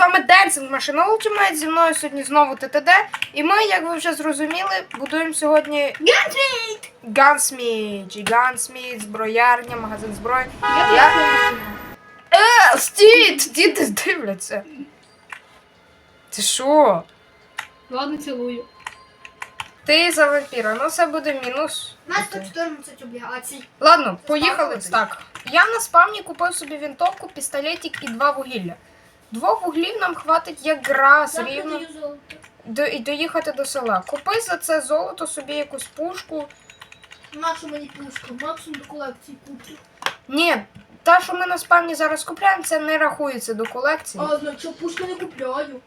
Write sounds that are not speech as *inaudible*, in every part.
вами Dancing Machine Ultimate, зі мною сьогодні знову ТТД. І ми, як ви вже зрозуміли, будуємо сьогодні Гансміт! Gunsmith. Gunsmith, зброярня, магазин зброї. Я. Е, стіть! Діти дивляться. Ти що? Ладно, цілую. Ти за вампіра, ну це буде мінус. У нас тут 14 облігацій. Ладно, поїхали. Так. Я на спавні купив собі вінтовку, пістолетик і два вугілля. Двох вуглів нам хватить якраз рівно до, і доїхати до села. Купи за це золото собі якусь пушку. Нашу мені пушку, максимум до колекції куплю. Ні, та, що ми на спавні зараз купляємо, це не рахується до колекції. А, значить, пушку не купляю.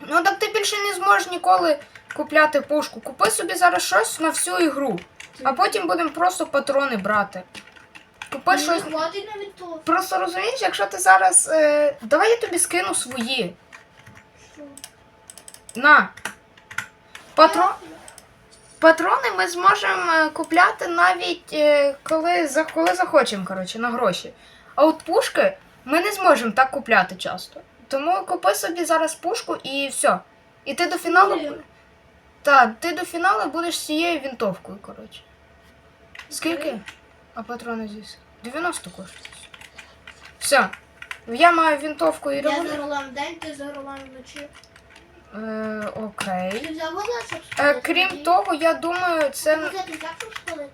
Ну так ти більше не зможеш ніколи купляти пушку. Купи собі зараз щось на всю ігру, а потім будемо просто патрони брати. Мені щось. Просто розумієш, якщо ти зараз. Е... Давай я тобі скину свої. Що? На. Патрон... Патрони ми зможемо е, купляти навіть е, коли, коли захочемо, коротше, на гроші. А от пушки ми не зможемо так купляти часто. Тому купи собі зараз пушку і все. І ти до фіналу. Так, ти до фіналу будеш з цією вінтовкою, коротше. Скільки? А патрони здесь? 90 коштують. Все. Я маю вінтовку і Я револьвер. за ролем день, ти за ролем вночі. Е, окей. Ти взяв щоб Е, спалити? крім того, я думаю, це Ти взяти взяв, щоб спалити?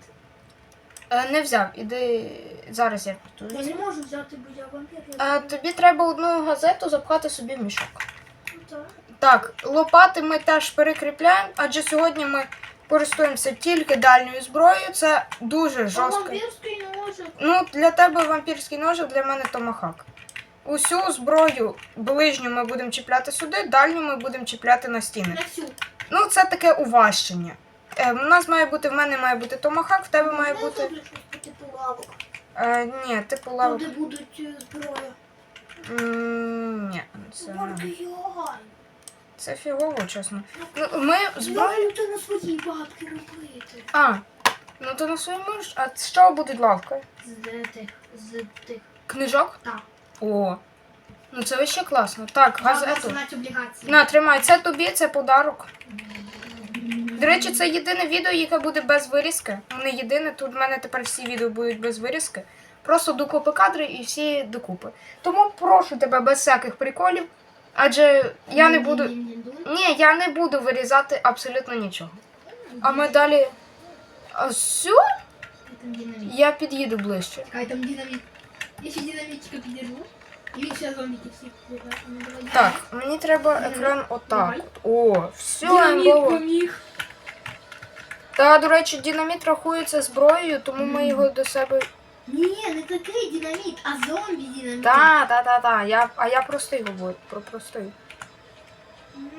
е, не взяв. Іди зараз я Я не можу взяти, бо я вампір. я Е, тобі треба одну газету запхати собі в мішок. Ну, так. Так, лопати ми теж перекріпляємо, адже сьогодні ми користуємося тільки дальньою зброєю. Це дуже А жорстко. Ну, для тебе вампірський ножик, для мене томахак. Усю зброю ближню ми будемо чіпляти сюди, дальню ми будемо чіпляти на стіни. Ну, це таке уваження. Е, у нас має бути, в мене має бути томахак, в тебе має бути. типу. Е, ні, типу лавок. де будуть е, зброя. М, Ні, це, не- це фігово, чесно. Ну, ми зброю. Я буду на своїй бабки робити. А, ну то на свою можеш. А з чого буде лавка? З тих, з тих. Книжок? Так. О. Ну це ще класно. Так, газету. 18 облігацій. На, тримай, це тобі, це подарок. До речі, це єдине відео, яке буде без вирізки. Ну, не єдине, тут в мене тепер всі відео будуть без вирізки. Просто докупи кадри і всі докупи. Тому прошу тебе без всяких приколів. Адже я не буду. Ні, я не буду вирізати абсолютно нічого. А ми далі. А все? Там динаміт. Я під'їду ближче. Чекай, там динаміт. Я ще динамітчика підержу. І він ще зомбіки всіх вбиває. Ну, давай. Так, мені треба екран отак. Давай. О, все, Динаміт імбово. поміг. Та, до речі, динаміт рахується зброєю, тому ми його до себе. Ні, не такий динаміт, а зомбі динаміт. Та, та, та, та. Я, а я простий говорю, про простий. М,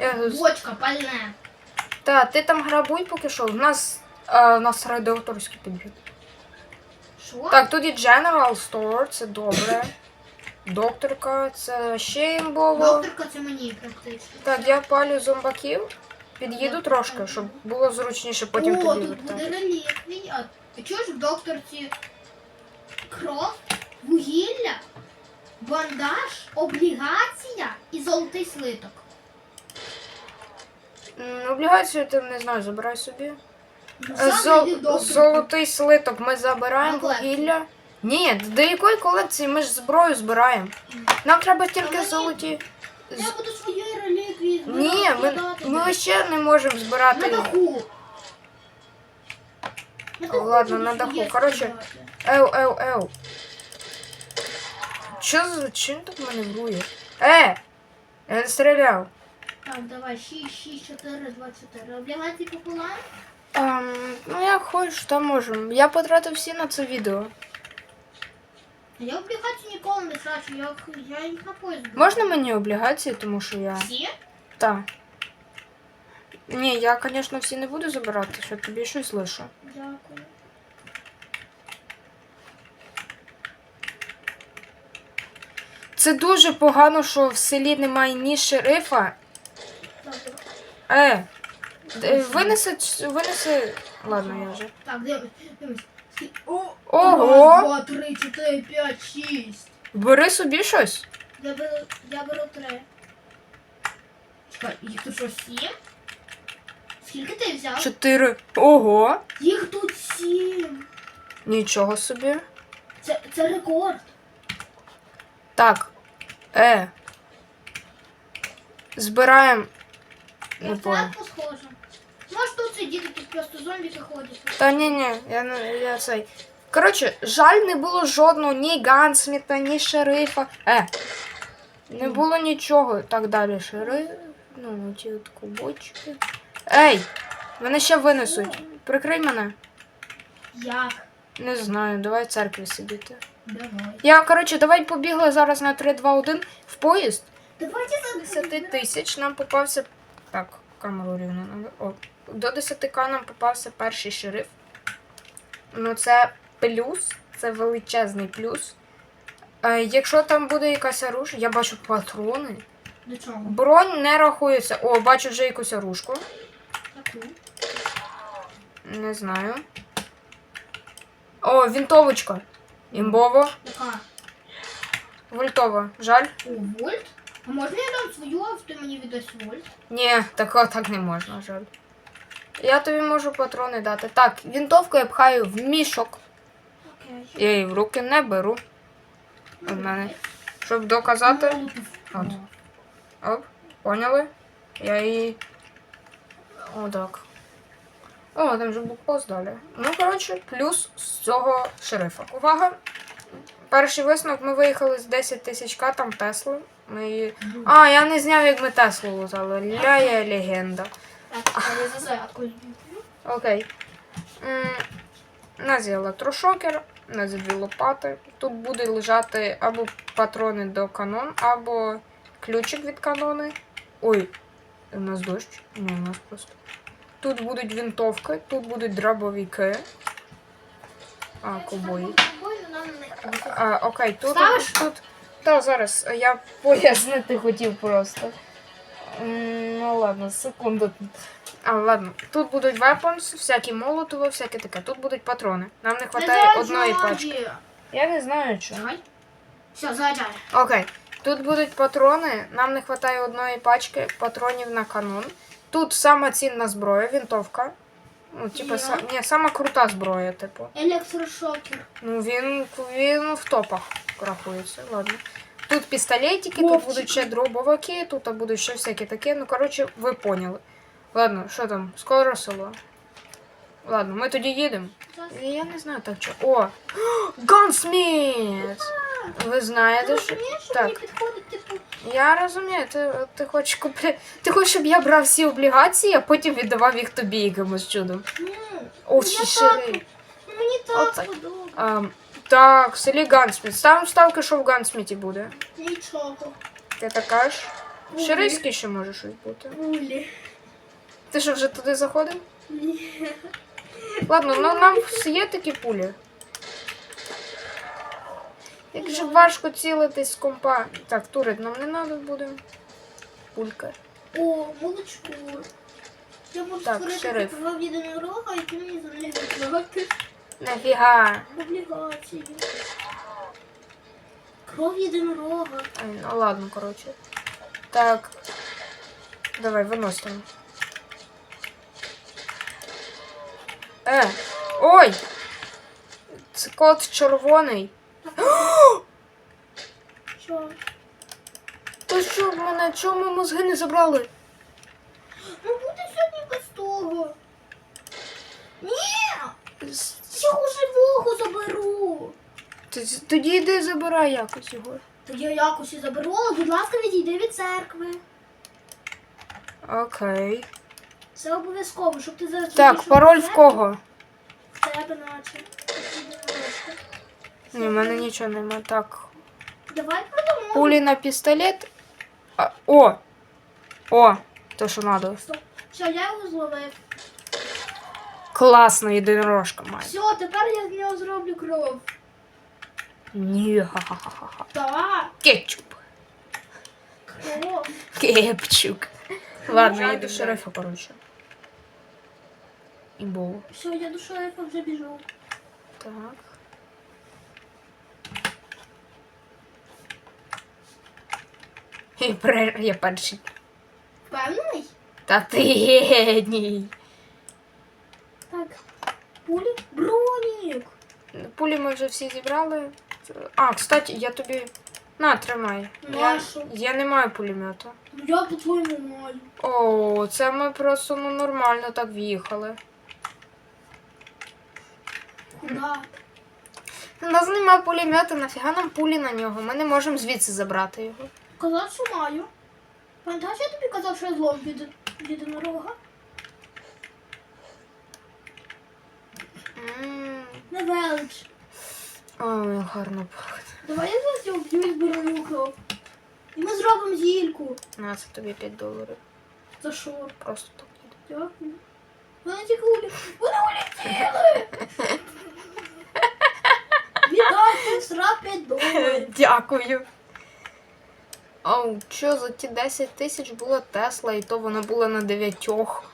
Я... з- Бочка пальне. Та, ти там грабуй поки що. В нас, а, в нас радіоторський підбір. Що? Так, тут є General Store, це добре. Докторка, це ще імбово. Докторка це мені практично. Так, я палю зомбаків. Під'їду трошки, щоб було зручніше потім О, тобі тут буде вертати. реліквій. А ти чуєш в докторці кров, вугілля, бандаж, облігація і золотий слиток. Облігацію ти не знаю, забирай собі. Ну, Е, зол-. Золотий слиток ми забираємо вугілля. Ні, до якої колекції ми ж зброю збираємо. Нам треба тільки золоті. Я буду свої реліквії збирати, Ні, ми, ми ще не можемо збирати. На даху Ладно, на даху. Коротше. Ев, ев, ев. Що за чим тут маневрує? Е! Я не стріляв. Так, давай, 6, 6, 4, 2, 4. Облігації пополам. Ем, ну як хочеш, там можемо. Я потратив всі на це відео. Я облігації ніколи не трачу, я, я їх на поїзд. беру. Можна мені облігації, тому що я. Всі? Так. Ні, я, звісно, всі не буду забирати, що тобі щось лишу. Дякую. Це дуже погано, що в селі немає ні шерифа. Е, д- винеси, ц- винеси. Ладно, я вже. так дивись, дивись. О, Ого! Раз, два, три, чотири, п'ять, шість. Бери собі щось. Я беру, я беру три. Чекай, їх тут що, сім? Скільки ти взяв? Чотири. Ого! Їх тут сім. Нічого собі. Це, це рекорд. Так. Е. Збираємо. Я в понял. порядку. Можеш тут сидіти, тут просто зомбіки ходять. Та ні, ні, я не я цей. Коротше, жаль, не було жодного ні Гансміта, ні шерифа. Е. Не було нічого. Так далі. Шериф. Ну, ті от кубочки. Ей! Мене ще винесуть. Прикрий мене. Як? Не знаю, давай в церкві сидіти. Давай. Я, коротше, давай побігла зараз на 3, 2, 1 в поїзд. Давайте 10 тисяч нам попався. Так, камеру рівно. О. До 10к нам попався перший шериф. Ну, це плюс, це величезний плюс. Е, якщо там буде якась оружие, я бачу патрони. Чого? Бронь не рахується. О, бачу вже якусь оружку. Таку. Не знаю. О, вінтовочка. Імбово. Яка? Вольтова. Жаль. О, вольт? А можна я дам свою, а ти мені віддасть вольт? Ні, такого так не можна, жаль. Я тобі можу патрони дати. Так, вінтовку я пхаю в мішок. Окей. Я її в руки не беру. У мене. Щоб доказати. От. Оп, поняли? Я її. О, так. О, там же блокпост далі. Ну, коротше, плюс з цього шерифа. Увага! Перший висновок ми виїхали з 10 тисяч к там Тесли. Ми її... А, я не зняв, як ми Теслу лутали. Ля я легенда. Окей. Є електрошокер, є дві лопати. Тут буде лежати або патрони до канон, або ключик від канони. Ой, у нас дощ. Ні, у нас просто. Тут будуть винтовки, тут будуть дробовики. А, кобої. Ну. А, окей, тут. Ставиш? тут. Та зараз я пояснити хотів просто. Ну ладно, секунду. А, ладно. Тут будуть weapons, всякі молотови, всяке таке. Тут будуть патрони. Нам не вистачає одної пачки. Я не знаю що. Давай. Все, заряджай. Окей. Тут будуть патрони. Нам не вистачає одної пачки патронів на канон. Тут сама цінна зброя, вінтовка. Ну, типу, Є. са... Ні, сама крута зброя, типу. Електрошокер. Ну, він, він в топах рахується, ладно. Тут пістолетики, тут Хлопчик. будуть ще дробовики, тут будуть ще всякі такі. Ну, коротше, ви поняли. Ладно, що там, скоро село. Ладно, ми тоді їдемо. Я не знаю так що. О! *gasps* Гансміт! Ви знаєте, що. Так. типу, Я розумію, ти, ти хочеш купляти. Ти хочеш, щоб я брав всі облігації, а потім віддавав їх тобі якимось чудом. ну, О, шири. ну, мені так подобається. А, так, в селі Гансміт. Ставимо ставки, що в Гансміті буде. Нічого. Ти так кажеш? Ой. Шерифський ще може щось бути. Пулі. Ти що вже туди заходив? Ні. Ладно, ну нам є такі пулі. Як же важко цілитись з компа. Так, турить нам не треба буде. Пулька. О, молочко. Я можу Так, створити два єдинорога, і ти мені них віддати Нафіга. облігації. Кров єдинорога. Ай, ну ладно, коротше. Так. Давай, виносимо. Е! Ой! Це кот червоний. Що? *gasps* То що в мене? Чому мозги не забрали? Ну буде сьогодні без того. Ні! Його живого заберу. Т- Тоді йди забирай якось його. Та я якось і заберу, але, будь ласка, відійди від церкви. Окей. Це обов'язково, щоб ти зараз... Так, пароль в кого? В тебе наче. Ні, в мене нічого нема. Так. Давай продамо. Пулі на пістолет. А, о! О! То, що надо. Стоп. Все, я його зловив. Класно, єдинорожка має. Все, тепер я з нього зроблю кров. Ні, ха-ха-ха-ха. Так, Кетчуп. кров. Кепчук. Ладно, я йду шерифа, коротше і бол. Все, я до шерифа вже біжу. Так. Хе, я перший. Впевнений? Та ти геній. Так. Пулі? Бронік. Пулі ми вже всі зібрали. А, кстати, я тобі. На, тримай. Я, я не маю пулемета. Ну я по-твоєму маю. О, це ми просто ну, нормально так в'їхали. Куда? У нас немає пулемета, нафіга нам пулі на нього. Ми не можемо звідси забрати його. Казав, що маю. Пам'ятаєш, я тобі казав, що я злом від єдинорога? М, Не велич. Ой, гарно пахне. Давай я зараз його вб'ю і зберу його. І ми зробимо зільку. На, це тобі 5 доларів. За що? Просто так. Дякую. Вони ті кулі. Вони улетіли! Віддайте сра 5. Дякую. Оу, що за ті 10 тисяч було Тесла, і то вона була на дев'ятьох.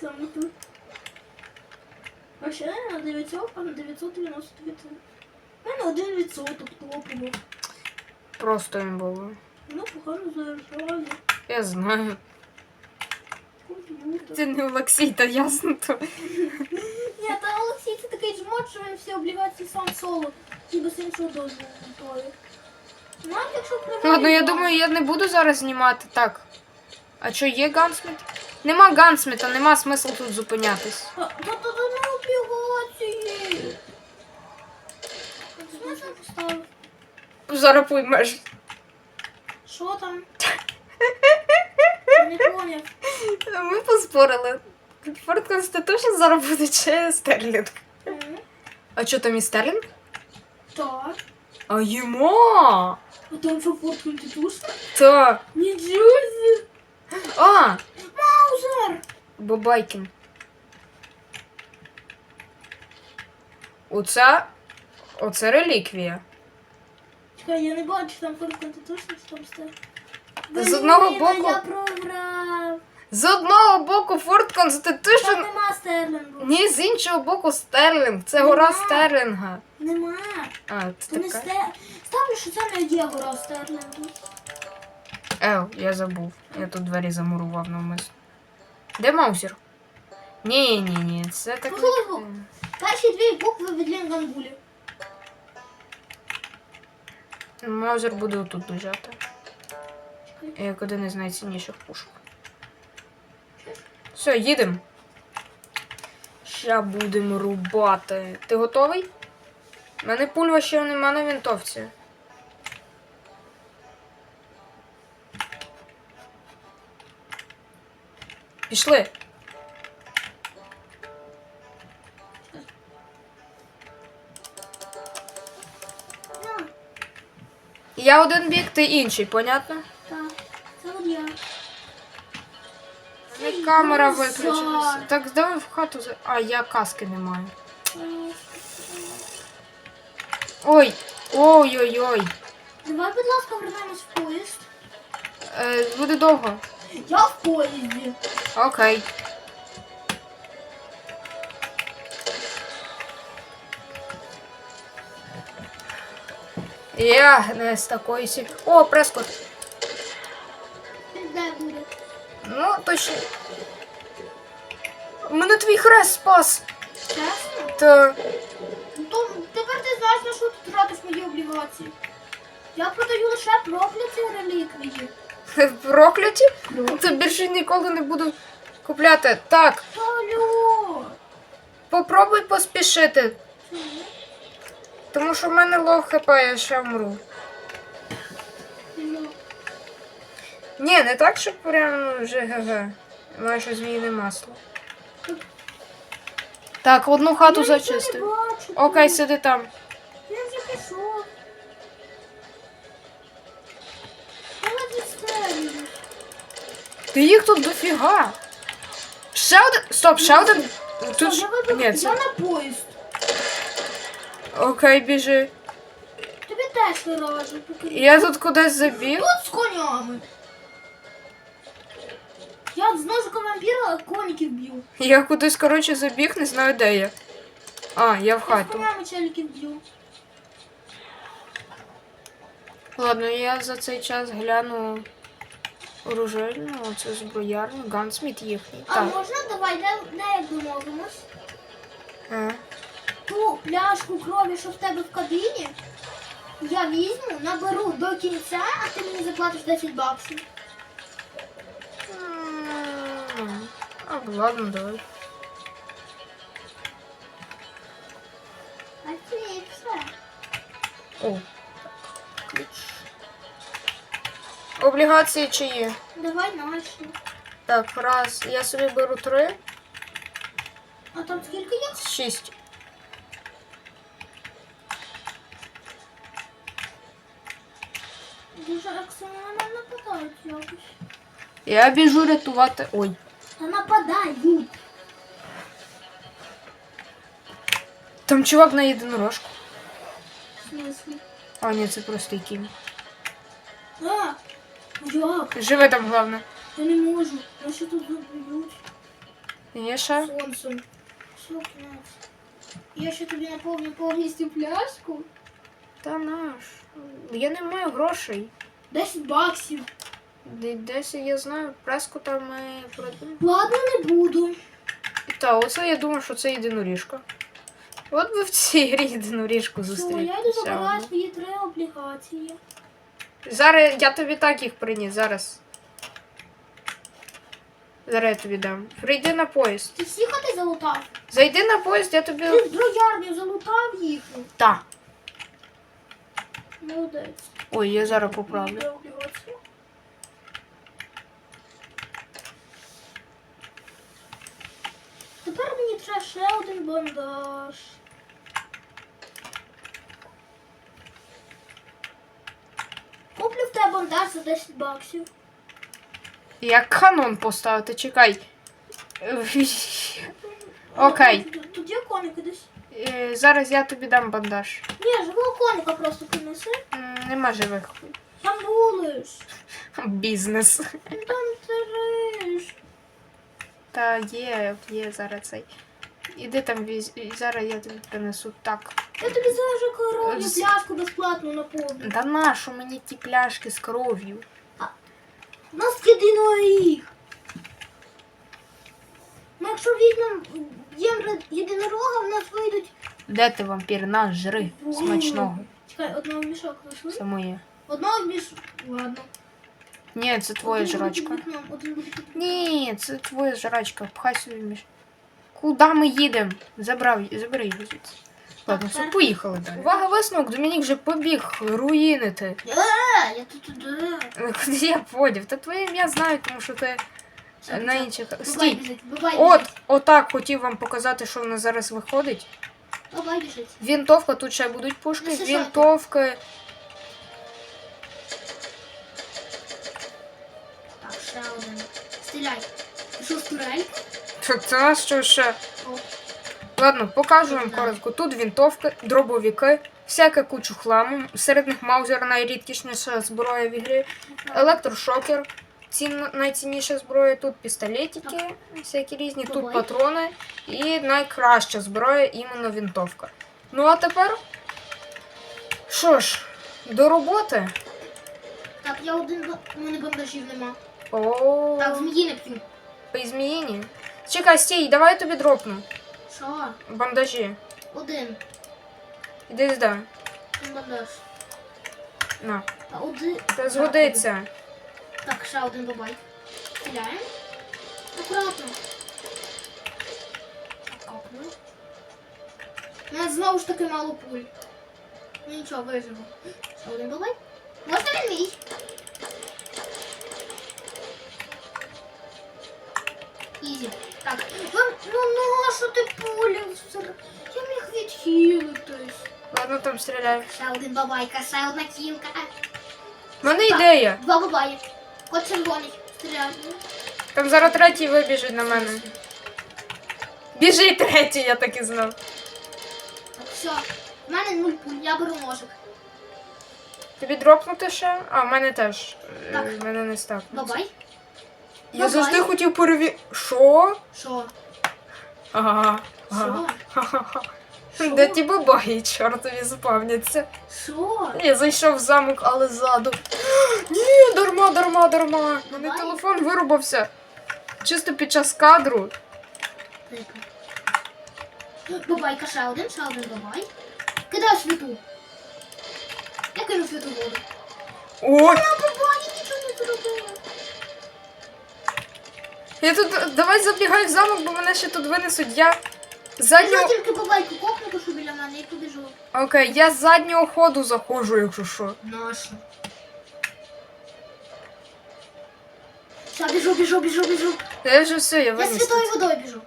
Саме тут. А ще не на 900, а на 999. У мене один відсоток топово. Просто їм було. Ну, погано заражали. Я знаю. Це не Олексій, та ясно то. Ні, та Олексій це такий жмот, що він всі облігації сам соло. І без іншого дозволу. Навіть якщо привели Ладно, я думаю, я не буду зараз знімати так. А що, є Гансміт? Нема Гансміта, нема смислу тут зупинятись. Та та та та не облігації. Смисл поставив. Зараз поймеш. Що там? *laughs* Не поняв. Ми поспорили. Форт Constitution зараз буде чи Стерлінг. А що там і Стерлінг? Так. А йому! А там що Форт Конститушн? Та. Нічого. А! Маузер! Бабайкін. Оце. Оце реліквія. Чекай, я не бачу, там Форт Конститушн, там стар. З одного боку- Я програв. З одного боку Форт Там нема Стерлінгу. ні, з іншого боку Стерлінг. Це гора Нема. Стерлінга. Нема. А, То це не така. Стер... Ставлю, що це не є гора Стерлінгу. Ев, я забув. Я тут двері замурував навмисно. Де маузер? Ні, ні, ні, це так. Перші дві букви від Лінгангулі. Маузер буде отут лежати. Як один із найцінніших пушок. Все, їдемо. Ща будемо рубати. Ти готовий? У мене пульва ще нема на вінтовці. Пішли. Я один бік, ти інший, понятно? Не камера виключилася. Так, давай в хату. за- А, я каски не маю. Ой! Ой-ой-ой. Давай, будь ласка, вернемось в поїзд. Е, буде довго. Я в поїзді. Окей. Я не з такої сі. О, прескот. Ну, точно. Мене твій хрест спас. Чесно? Та Ну, То тепер ти знаєш, на що ти тратиш мої облігації. Я продаю лише прокляті реліквії. *laughs* прокляті? То більше ніколи не буду купляти. Так, Алло! попробуй поспішити, тому що в мене лов хп, я ще вмру. Ні, не так, щоб прям ну, вже ГГ. Щось зміїне масло. Так, одну хату Я нічого зачистив. не бачу. Окей, сиди там. Я вже пішов. Ти їх тут дофіга. Ще один. Стоп, ще один. Тут ж... Я, вибрав- Ні, я це... на поїзд. Окей, біжи. Тобі теж не раджу. поки- Я тут кудись забіг. Тут з конями. Я з ножика вампіра коніків б'ю. Я кудись, коротше, забіг, не знаю де я. А, я в Я з хату. конями челіків б'ю. Ладно, я за цей час гляну оружейну, це зброярню, Гансміт їхній. А Так. можна давай, де, де як домовимось? Е. Ту пляшку крові, що в тебе в кабіні, я візьму, наберу до кінця, а ти мені заплатиш 10 баксів. Ладно, давай. А і все. О. Ключ. Облігації чиї? Давай наші. Так, раз. Я собі беру три, А там скільки є? шість. Дуже екстремально нападають якось. Я біжу рятувати. Ой. Та нападають. Там чувак на єдинорожку. В смислі? А, ні, це просто кінь. А, як? Живе там головне. Я не можу. Я що тут заб'ють? Є ще? Сонцем. Все, кінець. Я ще тобі наповню повністю пляшку. Та наш. Я не маю грошей. 10 баксів. Де- Десь я знаю, преску там ми продаємо. Ладно, не буду. І та, оце я думаю, що це єдиноріжка. От би в цій грі єдиноріжку Все, зустріти. я йду забираю свої три облігації. Зараз я тобі так їх приніс, зараз. Зараз я тобі дам. Прийди на поїзд. Ти всі хати залутав? Зайди на поїзд, я тобі. Ти в броярню залутав їхню. Та. Молодець. Ой, я зараз поправлю. Три облігації. Тепер мені треба ще один бандаж. Куплю в тебе бандаж за 10 баксів. Як канон поставити, чекай. Окей. Тут- є коники десь. Е, Зараз я тобі дам бандаж. Ні, живого коника просто принеси. М, Нема живих. Там були. Бізнес. Там триш. Та є, є зараз цей. Іди там віз... і Зараз я тобі принесу так. Я тобі зараз коров'ю З- пляшку безплатно наповню. Та нащо мені ті пляшки з кров'ю? У нас єдиний. Ми якщо візьмемо єдинорога, в нас вийдуть. Де ти вампір? На, жри. Смачного. Чекай, одного в мішок лишили. Це моє. Одного в мішок. Ладно. Ні, це твоя жрачка. Ні, це твоя жрачка. Пхай собі між. Куди ми їдемо? Забрав, забери його звідси. Ладно, все, поїхали далі. Увага, висновок, Домінік вже побіг руїнити. Е, я тут туди. Е, Куди *laughs* я подів? Та твоє ім'я знаю, тому що ти е, на інших. Стій! біжить, От, біжить. отак хотів вам показати, що в нас зараз виходить. Бабай біжить. Вінтовка, тут ще будуть пушки, Ну, це що? вінтовки. Ще один. Стріляй. Що, з турельки? Це, це що ще? О. Ладно, покажу вам коротко. Тут вінтовки, дробовики, всяке кучу хламу. Серед них маузер найрідкісніша зброя в ігрі, електрошокер. Цін, найцінніша зброя, тут пістолетики, всякі різні, тут патрони і найкраща зброя іменно вінтовка. Ну а тепер. Що ж, до роботи. Так, я один, у мене бандажів нема. О, Так, змії не п'ю. по зміїні. Чекай, стій, давай я тобі дропну. Що? Бандажі. Один. Іди сюди. Один бандаж. На. А один. Це згодиться. Так, ще один бабай. Стріляємо. Акуратно. Капну. У нас знову ж таки мало пуль. Ну нічого, виживу. Ще один бабай. Можна він мій? Ізі. Так. Ну, ну, ну, що ти пулі? всер- Я міг відхилитись. Ладно, там стріляй. Ще один бабайка, ще одна кінка. У мене Так. ідея. Два бабаї. От червоний. Стріляю. Там зараз третій вибіжить на мене. Біжить третій, я так і знав. Так, все. В мене нуль пуль, я беру ножик. Тобі дропнути ще? А, в мене теж. Е, Так. В мене не стак. Бабай. Я Бабай. завжди хотів переві... Що? Що? Ага. Що? Ха-ха-ха. Що? Де ті бабаї чортові спавняться. Що? Я зайшов в замок, але ззаду. *gasps* Ні, дарма, дарма, дарма. У мене Давай. телефон вирубався. Чисто під час кадру. Бабайка, ще один, ще один бабай. Кидай світу. Я кину світу воду. Ой, А бабані нічого не зробила. Я тут. Давай забігай в замок, бо мене ще тут винесуть. Я з Я тільки бабайку копну, то що біля мене і побіжу. Окей, я з заднього ходу заходжу, якщо що. Нашу. Все, біжу, біжу, біжу, біжу. Я вже все, я Я виніс. святою тут. водою біжу.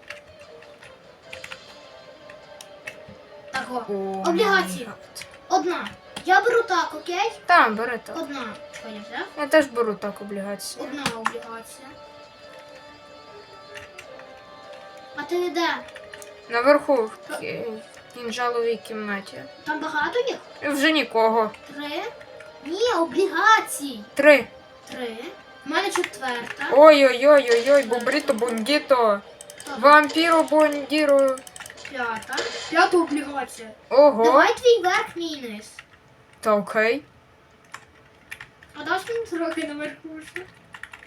Так, о. О, Облігації. Одна. Я беру так, окей? Там, бери так. Одна. Що я взяв? Я теж беру так облігації. Одна облігація. Ти де? Наверху в кі- кінжаловій кімнаті. Там багато їх? Вже нікого. Три? Ні, облігацій. Три. Три. У мене четверта. Ой-ой-ой-ой-ой, бобріто бондіто. Вампіро бондіро. П'ята. П'ята облігація. Ого. Давай твій верх мінус. Та окей. А даш мені трохи наверху ще?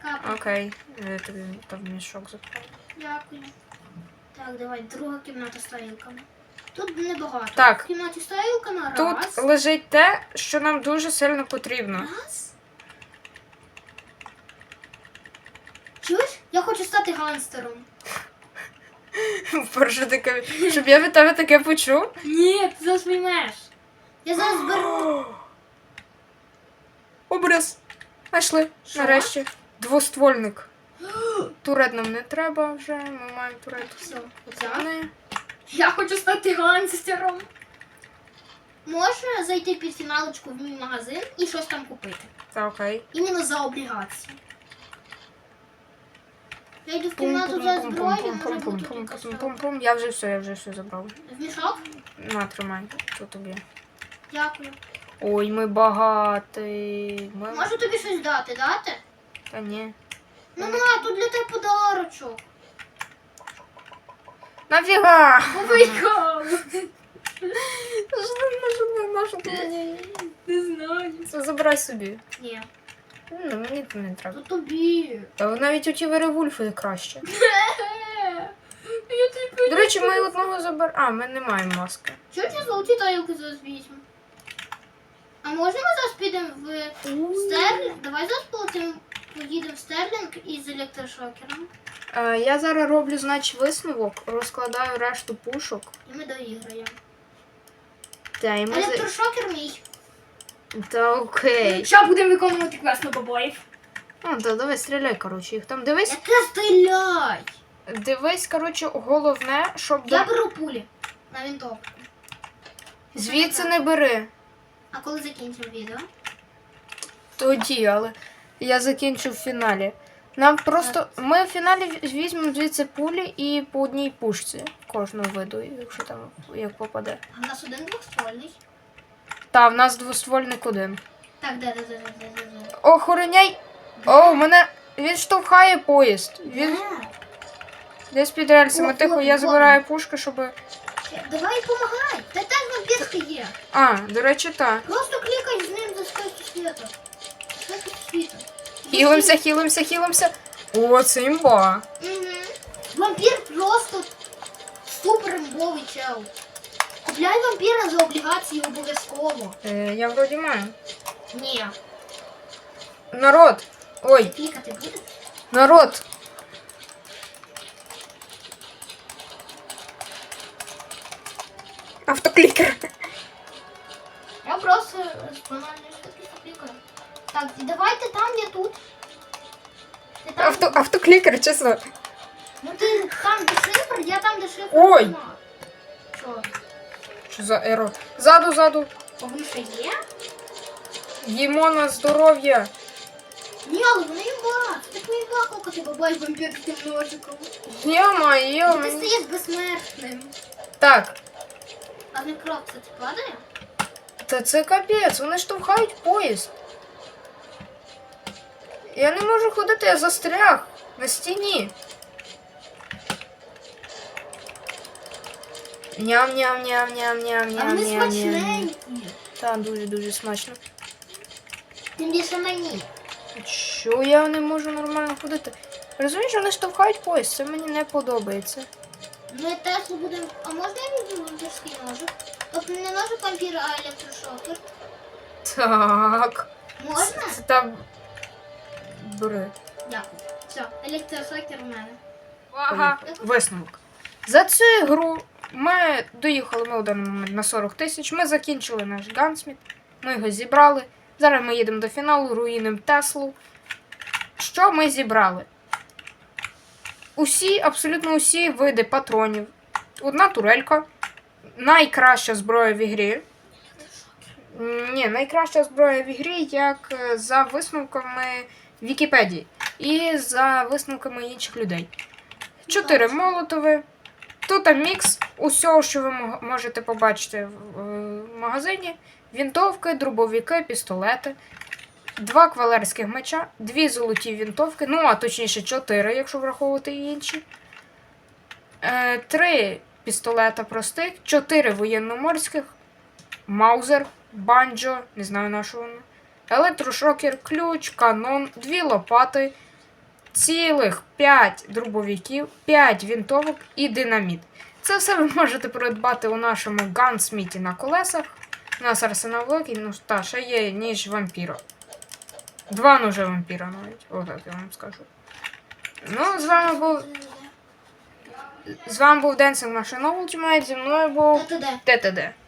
Капа. Окей. Я тобі там мішок запхав. Дякую. Так, давай, друга кімната з тарілками. Тут небагато. Так. В кімнаті з тарілками Тут раз. лежить те, що нам дуже сильно потрібно. Раз. Чуєш? Я хочу стати гангстером. *laughs* Перше таке, щоб я від тебе таке почув. Ні, ти зараз виймеш. Я зараз *gasps* беру. Образ. Знайшли. Що? Нарешті. Двоствольник. Турет нам не треба вже, ми маємо турет. Все. Пацани. Я хочу стати гангстером. Можна зайти під фіналочку в мій магазин і щось там купити. Та окей. Іменно за облігації. Я йду в кімнату за зброєю, може бути якась Пум-пум-пум-пум-пум-пум. Я вже все, я вже все забрав. В мішок? На, тримай, що тобі. Дякую. Ой, ми багаті. Ми... Можу тобі щось дати, дати? Та ні. Ну на, тут для тебе подарочок. Нафіга! Повикав. Нашу мені. Не знаю. Це забирай собі. Ні. Ну, мені це не треба. То тобі. Та навіть у ті веревульфи краще. Я тобі До речі, ми одного забер... А, ми не маємо маски. Чого ті золоті тарілки зараз візьмемо? А можна ми зараз підемо в Стерлінг? Давай зараз поїдемо в Стерлінг із електрошокером. Е, я зараз роблю, значить, висновок, розкладаю решту пушок. І ми доіграємо. Та, і ми... за- Електрошокер мій. Та окей. Що будемо виконувати квест на бабоїв? Ну, та давай стріляй, коротше, їх там. Дивись, Яке стріляй! дивись, коротше, головне, щоб Я беру пулі на винтовку. звідси не бери. А коли закінчимо відео? Тоді, але я закінчу в фіналі. Нам просто. Ми в фіналі візьмемо звідси пулі і по одній пушці кожного виду, якщо там як попаде. А в нас один двохствольний. Та, в нас двоствольник один. Так, де, де, де, де, де, де, де. Охороняй! О, мене. Він штовхає поїзд. Він Де? десь під рельсами. О, Тихо, о, я о. забираю пушки, щоб. Давай помагай. Та так вампірки є. А, до речі, так. Просто клікай з ним за світу. Скайки світу. Хілимося, хілимося, хілимося. О, це імба. Угу. Вампір просто супер імбовий чел. Купляй вампіра за облігації обов'язково. Е, я вроді маю. Ні. Народ! Ой, Клікати буде? народ! Автоклікер. Я просто з банальної штуки поклікаю. Так, і давайте там, я тут. Ти там, Авто, автоклікер, чесно. ну ти там, де шифр, я там, де шифр. Ой! нема. Що? Що за еро? Ззаду, ззаду. Вони ще є? Їмо на здоров'я. Ні, але вони імба. Ти поїба, коли ти бабай вампір тим ножиком. Йома, І йома. ти стаєш безсмертним. Так, А не крок, це падає? та це капець, вони штовхають поїзд. Я не можу ходити, я застряг на стіні. Ням-ням-ням-ням-ням-ням. А вони смачненькі. Та дуже-дуже смачно. Тим більше мені. Що я не можу нормально ходити? Розумієш, вони штовхають поїзд, це мені не подобається. Ми теж будемо. А можна я візьму вампірський ножик? Тобто не ножик вампіра, а електрошокер. Так. Можна? Це там. Бери. Дякую. Все, електрошокер в мене. Ага. Висновок. За цю гру ми доїхали ми у даний момент на 40 тисяч. Ми закінчили наш Гансміт. Ми його зібрали. Зараз ми їдемо до фіналу, руїнимо Теслу. Що ми зібрали? Усі, абсолютно усі види патронів. Одна турелька. Найкраща зброя в ігрі. Ні, найкраща зброя в ігрі, як е, за висновками Вікіпедії і за висновками інших людей. Чотири молотови. Тут мікс усього, що ви можете побачити в магазині: вінтовки, дробовики, пістолети, два кавалерських меча, дві золоті вінтовки, ну а точніше чотири, якщо враховувати інші. Е, три пістолета простих, чотири воєнноморських, маузер, банджо, не знаю на що воно, електрошокер, ключ, канон, дві лопати, цілих 5 дробовиків, 5 вінтовок і динаміт. Це все ви можете придбати у нашому гансміті на колесах. У нас арсенал великий, ну та ще є ніж вампіра. Два ножа вампіра навіть. Отак я вам скажу. Ну, з вами був. З вами був Dancing Machine Ultimate, зі мною був ТТД.